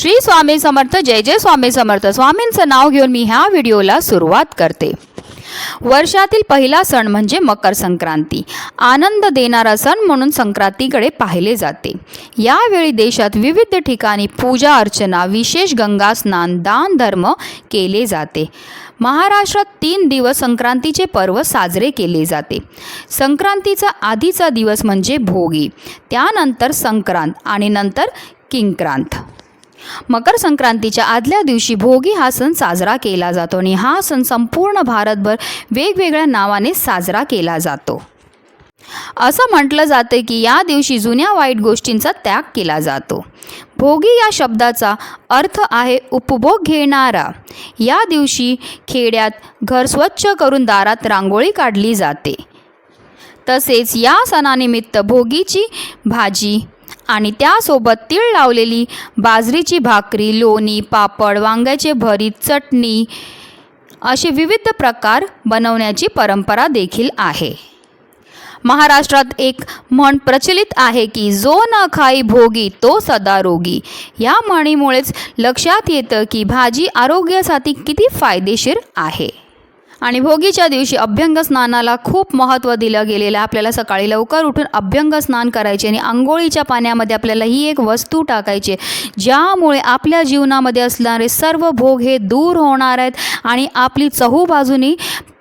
श्री स्वामी समर्थ जय जय स्वामी समर्थ. स्वामींचं नाव घेऊन मी ह्या व्हिडिओला सुरुवात करते. वर्षातील पहिला सण म्हणजे मकर संक्रांती. आनंद देणारा सण म्हणून संक्रांतीकडे पाहिले जाते. यावेळी देशात विविध ठिकाणी पूजा अर्चना विशेष गंगा स्नान दान धर्म केले जाते. महाराष्ट्रात तीन दिवस संक्रांतीचे पर्व साजरे केले जाते. संक्रांतीचा आधीचा दिवस म्हणजे भोगी. त्यानंतर संक्रांत आणि नंतर किंक्रांत. मकर संक्रांतीच्या आदल्या दिवशी भोगी हा सण साजरा केला जातो आणि हा सण संपूर्ण भारतभर वेगवेगळ्या नावाने साजरा केला जातो. असं म्हटलं जातं की या दिवशी जुन्या वाईट गोष्टींचा त्याग केला जातो. भोगी या शब्दाचा अर्थ आहे उपभोग घेणारा. या दिवशी खेड्यात घर स्वच्छ करून दारात रांगोळी काढली जाते. तसेच या सणानिमित्त भोगीची भाजी आणि त्यासोबत तीळ लावलेली बाजरीची भाकरी लोणी पापड वांग्याचे भरीत चटणी असे विविध प्रकार बनवण्याची परंपरा देखील आहे. महाराष्ट्रात एक म्हण प्रचलित आहे की जो न खाई भोगी तो सदा रोगी. या म्हणीमुळेच लक्षात येतं की भाजी आरोग्यासाठी किती फायदेशीर आहे. आणि भोगीच्या दिवशी अभ्यंग स्नानाला खूप महत्त्व दिलं गेलेलं आहे. आपल्याला सकाळी लवकर उठून अभ्यंग स्नान करायचे आणि आंघोळीच्या पाण्यामध्ये आपल्याला ही एक वस्तू टाकायची ज्यामुळे आपल्या जीवनामध्ये असणारे सर्व भोग हे दूर होणार आहेत आणि आपली चहूबाजूनी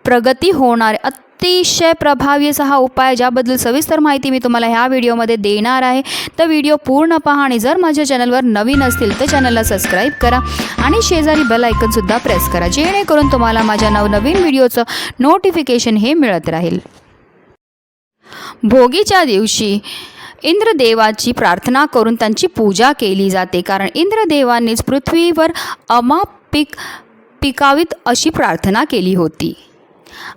प्रगती होणार आहे. अतिशय प्रभावी असा हा उपाय ज्याबद्दल सविस्तर माहिती मी तुम्हाला ह्या व्हिडिओमध्ये देणार आहे. तर व्हिडिओ पूर्ण पहा आणि जर माझ्या चॅनलवर नवीन असतील तर चॅनलला सबस्क्राईब करा आणि शेजारी बेल आयकनसुद्धा प्रेस करा जेणेकरून तुम्हाला माझ्या नवनवीन व्हिडिओचं नोटिफिकेशन हे मिळत राहील. भोगीच्या दिवशी इंद्रदेवाची प्रार्थना करून त्यांची पूजा केली जाते कारण इंद्रदेवांनीच पृथ्वीवर अमाप पिक पिकावीत अशी प्रार्थना केली होती.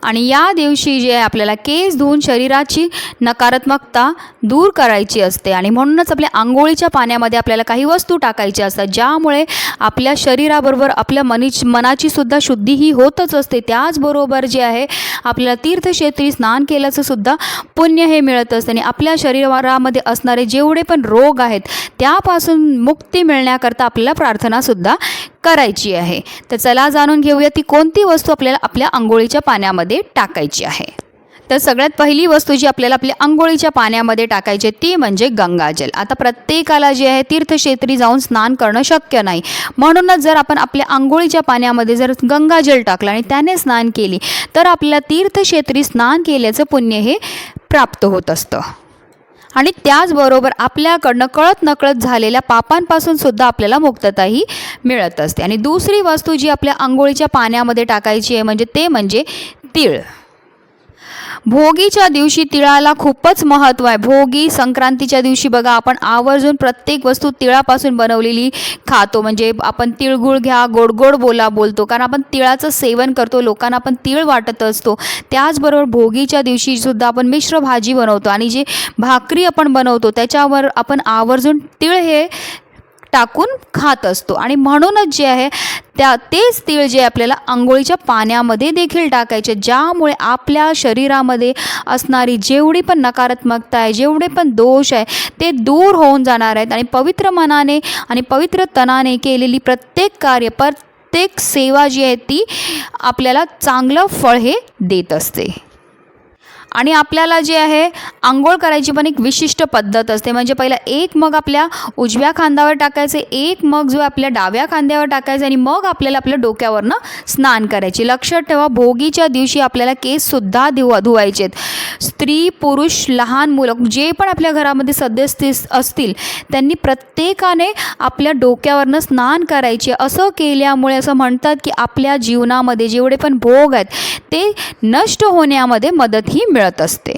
आणि या दिवशी जे आहे आपल्याला केस धुवून शरीराची नकारात्मकता दूर करायची असते. आणि म्हणूनच आपल्या आंघोळीच्या पाण्यामध्ये आपल्याला काही वस्तू टाकायच्या असतात ज्यामुळे आपल्या शरीराबरोबर आपल्या मनीच मनाची सुद्धा शुद्धी ही होतच असते. त्याचबरोबर जे आहे आपल्याला तीर्थक्षेत्री स्नान केल्याचं सुद्धा पुण्य हे मिळत असते. आणि आपल्या शरीरामध्ये असणारे जेवढे पण रोग आहेत त्यापासून मुक्ती मिळण्याकरता आपल्याला प्रार्थनासुद्धा करायची आहे. तर चला जाणून घेऊया ती कोणती वस्तू आपल्याला आपल्या आंघोळीच्या पाण्यामध्ये टाकायची आहे. तर सगळ्यात पहिली वस्तू जी आपल्याला आपल्या आंघोळीच्या पाण्यामध्ये टाकायची आहे ती म्हणजे गंगाजल आता प्रत्येकाला जे आहे तीर्थक्षेत्री जाऊन स्नान करणं शक्य नाही. म्हणूनच जर आपण आपल्या आंघोळीच्या पाण्यामध्ये जर गंगाजल टाकलं आणि त्याने स्नान केली तर आपल्याला तीर्थक्षेत्री स्नान केल्याचं पुण्य हे प्राप्त होत असतं. आणि त्याचबरोबर आपल्याकडनं कळत नकळत झालेल्या पापांपासून सुद्धा आपल्याला मुक्तताही मिळत असते. आणि दुसरी वस्तू जी आपल्या आंघोळीच्या पाण्यामध्ये टाकायची आहे म्हणजे ते म्हणजे तीळ. भोगीच्या दिवशी तिळाला खूपच महत्त्व आहे. भोगी संक्रांतीच्या दिवशी बघा आपण आवर्जून प्रत्येक वस्तू तिळापासून बनवलेली खातो. म्हणजे आपण तिळगुळ घ्या गोड गोड बोला बोलतो. कारण आपण तिळाचं सेवन करतो लोकांना आपण तिळ वाटत असतो. त्याचबरोबर भोगीच्या दिवशी सुद्धा आपण मिश्र भाजी बनवतो. आणि जे भाकरी आपण बनवतो त्याच्यावर आपण आवर्जून तिळ हे टाकून खात असतो. आणि म्हणूनच जे आहे त्या तेच तीळ जे आपल्याला आंघोळीच्या पाण्यामध्ये देखील टाकायचे ज्यामुळे आपल्या शरीरामध्ये असणारी जेवढी पण नकारात्मकता आहे जेवढे पण दोष आहे ते दूर होऊन जाणार आहेत. आणि पवित्र मनाने आणि पवित्र तनाने केलेली प्रत्येक कार्य प्रत्येक सेवा जी आहे ती आपल्याला चांगलं फळ हे देत असते. आणि आपल्याला जे आहे आंघोळ करायची पण एक विशिष्ट पद्धत असते. म्हणजे पहिला एक मग आपल्या उजव्या खांद्यावर टाकायचे एक मग जो आपल्या डाव्या खांद्यावर टाकायचं आणि मग आपल्याला आपल्या डोक्यावरनं स्नान करायचे. लक्षात ठेवा भोगीच्या दिवशी आपल्याला केससुद्धा धुवा धुवायचे आहेत स्त्री पुरुष लहान मुलं जे पण आपल्या घरामध्ये सदस्य असतील त्यांनी प्रत्येकाने आपल्या डोक्यावरनं स्नान करायचे. असं केल्यामुळे असं म्हणतात की आपल्या जीवनामध्ये जेवढे पण भोग आहेत ते नष्ट होण्यामध्ये मदतही मिळत असते.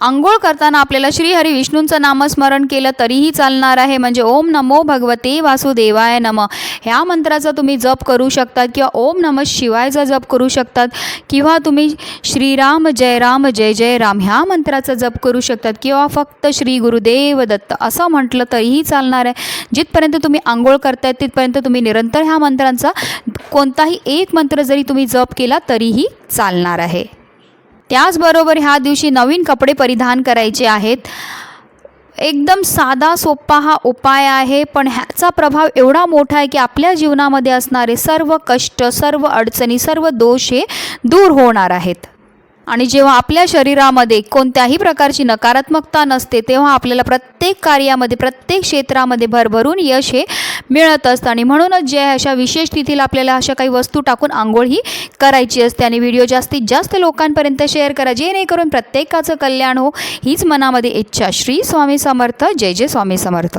आंघोळ करताना आपल्याला श्रीहरी विष्णूंचं नामस्मरण केलं तरीही चालणार आहे. म्हणजे ओम नमो भगवते वासुदेवाय नम. ह्या मंत्राचा तुम्ही जप करू शकतात किंवा ओम नम शिवायचा जप करू शकतात किंवा तुम्ही श्रीराम जय राम जय जय राम ह्या मंत्राचा जप करू शकतात किंवा फक्त श्री गुरुदेव दत्त असं म्हटलं तरीही चालणार आहे. जिथपर्यंत तुम्ही आंघोळ करतायत तिथपर्यंत तुम्ही निरंतर ह्या मंत्रांचा कोणताही एक मंत्र जरी तुम्ही जप केला तरीही चालणार आहे. त्याचबरोबर ह्या दिवशी नवीन कपडे परिधान करायचे आहेत. एकदम साधा सोपा हा उपाय आहे पण ह्याचा प्रभाव एवढा मोठा आहे की आपल्या जीवनामध्ये असणारे सर्व कष्ट सर्व अडचणी सर्व दोष हे दूर होणार आहेत. आणि जेव्हा आपल्या शरीरामध्ये कोणत्याही प्रकारची नकारात्मकता नसते तेव्हा आपल्याला प्रत्येक कार्यामध्ये प्रत्येक क्षेत्रामध्ये भरभरून यश हे मिळत असतं. आणि म्हणूनच जे आहे अशा विशेष तिथीला आपल्याला अशा काही वस्तू टाकून आंघोळ ही करायची असते. आणि व्हिडिओ जास्तीत जास्त लोकांपर्यंत शेअर करा. जेणेकरून प्रत्येकाचं कल्याण हो हीच मनामध्ये इच्छा. श्री स्वामी समर्थ. जय जय स्वामी समर्थ.